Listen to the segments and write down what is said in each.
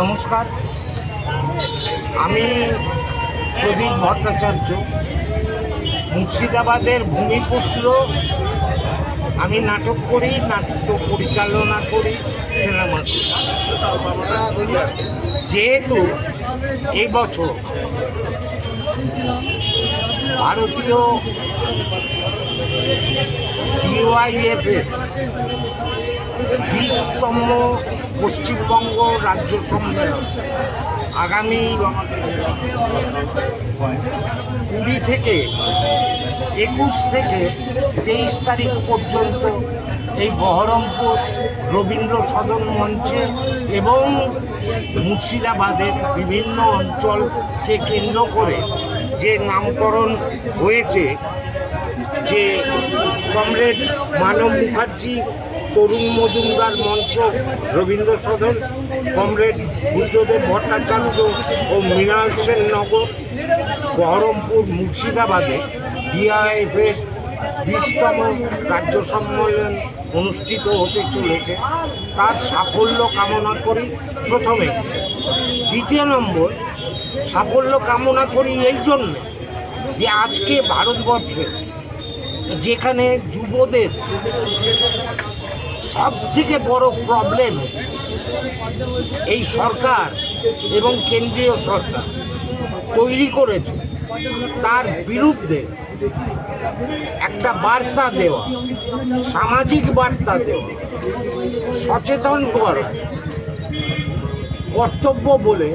নমস্কার। আমি প্রদীপ ভট্টাচার্য, মুর্শিদাবাদের ভূমিপুত্র। আমি নাটক করি নাটক পরিচালনা করি, সিনেমা করি। যেহেতু এই বছর ভারতীয় ডিওয়াইএফ এর বিশতম পশ্চিমবঙ্গ রাজ্য সম্মেলন। আগামী কুড়ি থেকে একুশ থেকে তেইশ তারিখ পর্যন্ত এই বহরমপুর রবীন্দ্র সদন মঞ্চে এবং মুর্শিদাবাদের বিভিন্ন অঞ্চলকে কেন্দ্র করে যে নামকরণ হয়েছে, যে কমরেড মানব মুখার্জি, তরুণ মজুমদার মঞ্চ, রবীন্দ্র সদন, কমরেড বুদ্ধদেব ভট্টাচার্য ও মৃণাল সেন নগর, বহরমপুর, মুর্শিদাবাদে ডিআইএফের বিশতম রাজ্য সম্মেলন অনুষ্ঠিত হতে চলেছে। তার সাফল্য কামনা করি প্রথমে। দ্বিতীয় নম্বর, সাফল্য কামনা করি এই জন্য যে আজকে ভারতবর্ষে যেখানে যুবদের সব থেকে বড় প্রবলেম এই সরকার এবং কেন্দ্রীয় সরকার তৈরি করেছে, তার বিরুদ্ধে একটা বার্তা দেওয়া, সামাজিক বার্তা দেওয়া, সচেতন করা কর্তব্য বলে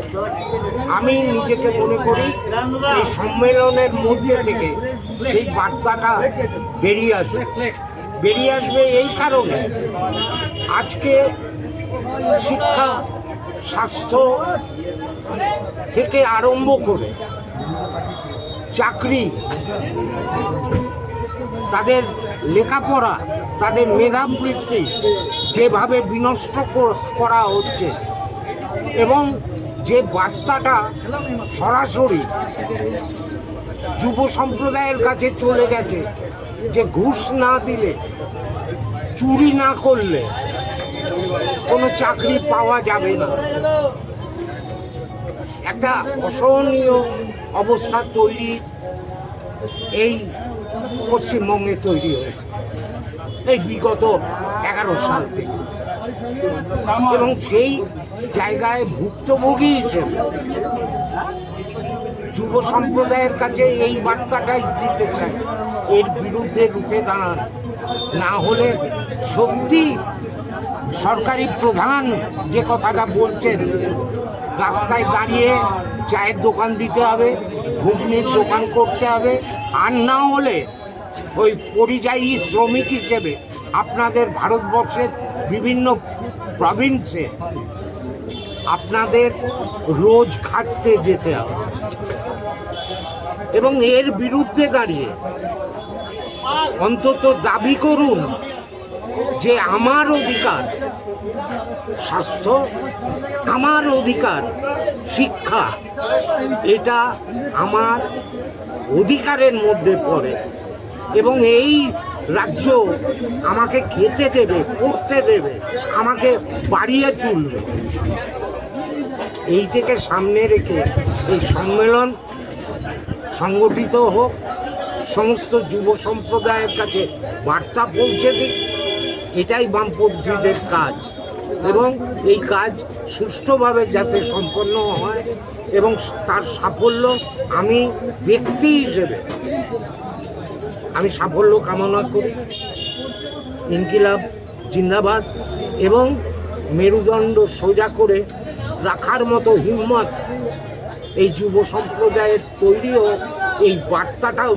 আমি নিজেকে মনে করি। এই সম্মেলনের মধ্যে থেকে সেই বার্তাটা বেরিয়ে আসবে। বেরিয়ে আসবে এই কারণে আজকে শিক্ষা, স্বাস্থ্য থেকে আরম্ভ করে চাকরি, তাদের লেখাপড়া, তাদের মেধাবৃত্তি যেভাবে বিনষ্ট করা হচ্ছে এবং যে বার্তাটা সরাসরি যুব সম্প্রদায়ের কাছে চলে গেছে যে ঘুষ না দিলে, চুরি না করলে কোনো চাকরি পাওয়া যাবে না। একটা অসহনীয় অবস্থা তৈরি এই পশ্চিমবঙ্গে তৈরি হয়েছে, এই বিগত এগারো সাল থেকে। এবং সেই জায়গায় ভুক্তভোগী হিসেবে যুব সম্প্রদায়ের কাছে এই বার্তাটাই দিতে চাই। এর বিরুদ্ধে রুখে দাঁড়ান। না হলে সত্যি সরকারি প্রধান যে কথাটা বলছেন, রাস্তায় দাঁড়িয়ে চায়ের দোকান দিতে হবে, ঘুগনির দোকান করতে হবে, আর না হলে ওই পরিযায়ী শ্রমিক হিসেবে আপনাদের ভারতবর্ষের বিভিন্ন প্রভিন্সে আপনাদের রোজ খাটতে যেতে হবে। এবং এর বিরুদ্ধে দাঁড়িয়ে অন্তত দাবি করুন যে আমার অধিকার, স্বাস্থ্য, আমার অধিকার, শিক্ষা, এটা আমার অধিকারের মধ্যে পড়ে এবং এই রাজ্য আমাকে খেতে দেবে, পড়তে দেবে, আমাকে বাড়িয়ে তুলবে। এইটাকে সামনে রেখে এই সম্মেলন সংগঠিত হোক, সমস্ত যুব সম্প্রদায়ের কাছে বার্তা পৌঁছে দিক, এটাই বামপন্থীদের কাজ। এবং এই কাজ সুষ্ঠুভাবে যাতে সম্পন্ন হয় এবং তার সাফল্য আমি ব্যক্তি হিসেবে, আমি সাফল্য কামনা করি। ইনকিলাব জিন্দাবাদ এবং মেরুদণ্ড সোজা করে রাখার মতো হিম্মত এই যুব সম্প্রদায়ের তৈরিও এই বার্তাটাও